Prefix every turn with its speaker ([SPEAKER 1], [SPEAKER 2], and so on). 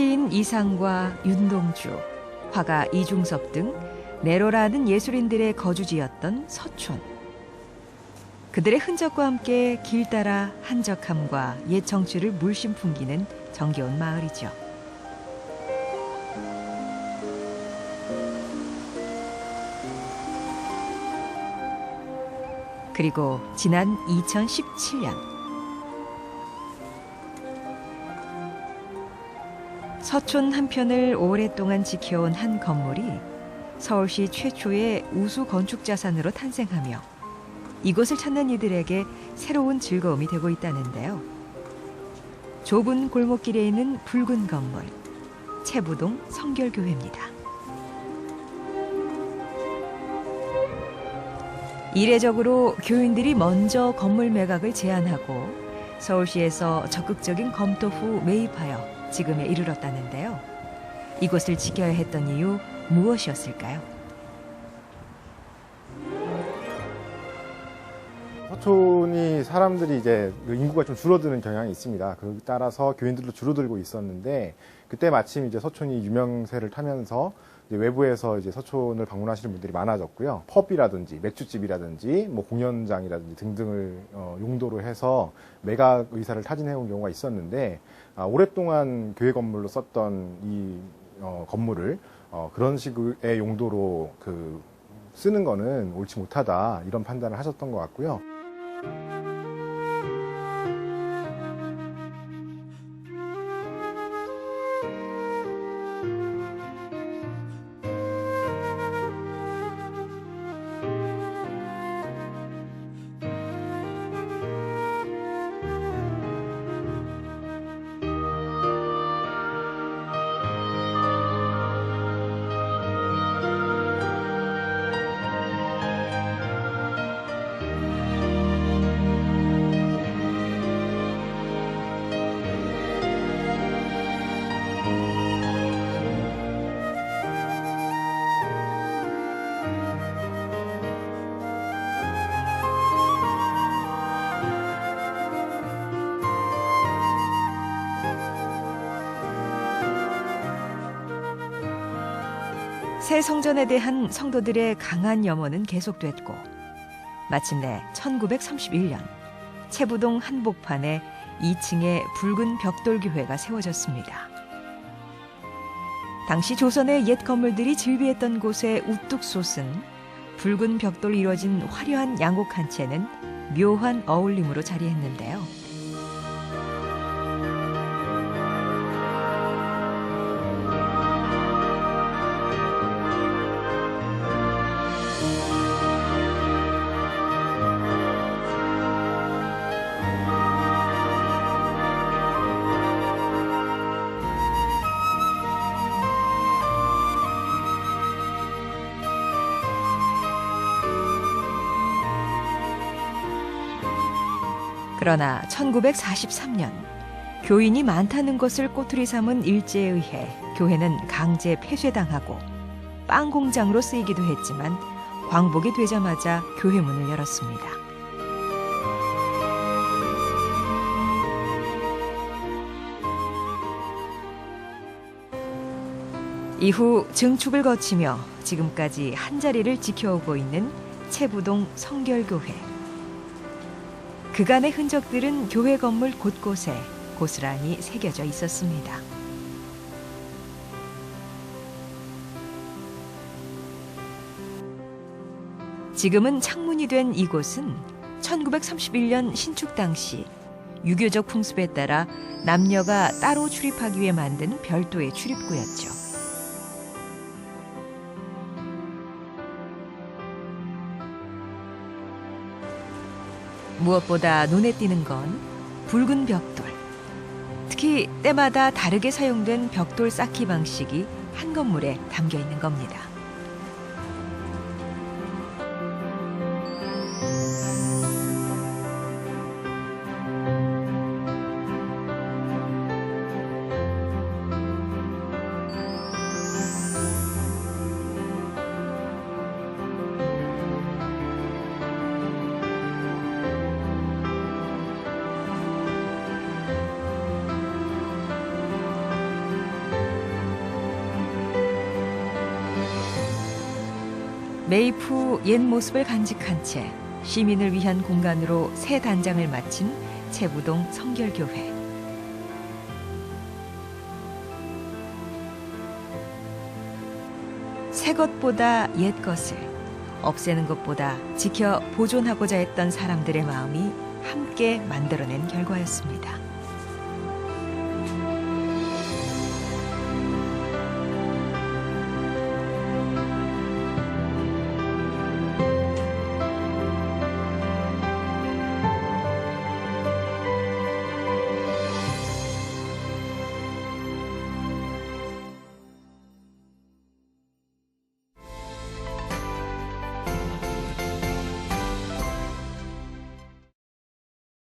[SPEAKER 1] 시인 이상과 윤동주, 화가 이중섭 등 네로라는 예술인들의 거주지였던 서촌. 그들의 흔적과 함께 길 따라 한적함과 옛 정취를 물씬 풍기는 정겨운 마을이죠. 그리고 지난 2017년 서촌 한편을 오랫동안 지켜온 한 건물이 서울시 최초의 우수 건축 자산으로 탄생하며 이곳을 찾는 이들에게 새로운 즐거움이 되고 있다는데요. 좁은 골목길에 있는 붉은 건물 채부동 성결교회입니다. 이례적으로 교인들이 먼저 건물 매각을 제안하고 서울시에서 적극적인 검토 후 매입하여 지금에 이르렀다는데요. 이곳을 지켜야 했던 이유 무엇이었을까요?
[SPEAKER 2] 서촌이 사람들이 이제 그 인구가 좀 줄어드는 경향이 있습니다. 그 따라서 교인들도 줄어들고 있었는데 그때 마침 이제 서촌이 유명세를 타면서 이제 외부에서 이제 서촌을 방문하시는 분들이 많아졌고요. 펍이라든지 맥주집이라든지 뭐 공연장이라든지 등등을 어, 용도로 해서 매각 의사를 타진해온 경우가 있었는데 아, 오랫동안 교회 건물로 썼던 이 어, 건물을 어, 그런 식의 용도로 그 쓰는 거는 옳지 못하다 이런 판단을 하셨던 것 같고요.
[SPEAKER 1] 새 성전에 대한 성도들의 강한 염원은 계속됐고 마침내 1931년 채부동 한복판에 2층의 붉은 벽돌교회가 세워졌습니다. 당시 조선의 옛 건물들이 즐비했던 곳에 우뚝 솟은 붉은 벽돌 이뤄진 화려한 양옥 한 채는 묘한 어울림으로 자리했는데요. 그러나 1943년 교인이 많다는 것을 꼬투리 삼은 일제에 의해 교회는 강제 폐쇄당하고 빵 공장으로 쓰이기도 했지만 광복이 되자마자 교회 문을 열었습니다. 이후 증축을 거치며 지금까지 한 자리를 지켜오고 있는 채부동 성결교회. 그간의 흔적들은 교회 건물 곳곳에 고스란히 새겨져 있었습니다. 지금은 창문이 된 이곳은 1931년 신축 당시 유교적 풍습에 따라 남녀가 따로 출입하기 위해 만든 별도의 출입구였죠. 무엇보다 눈에 띄는 건 붉은 벽돌. 특히 때마다 다르게 사용된 벽돌 쌓기 방식이 한 건물에 담겨 있는 겁니다. 후 옛 모습을 간직한 채 시민을 위한 공간으로 새 단장을 마친 채부동 성결교회. 새 것보다 옛 것을 없애는 것보다 지켜 보존하고자 했던 사람들의 마음이 함께 만들어낸 결과였습니다.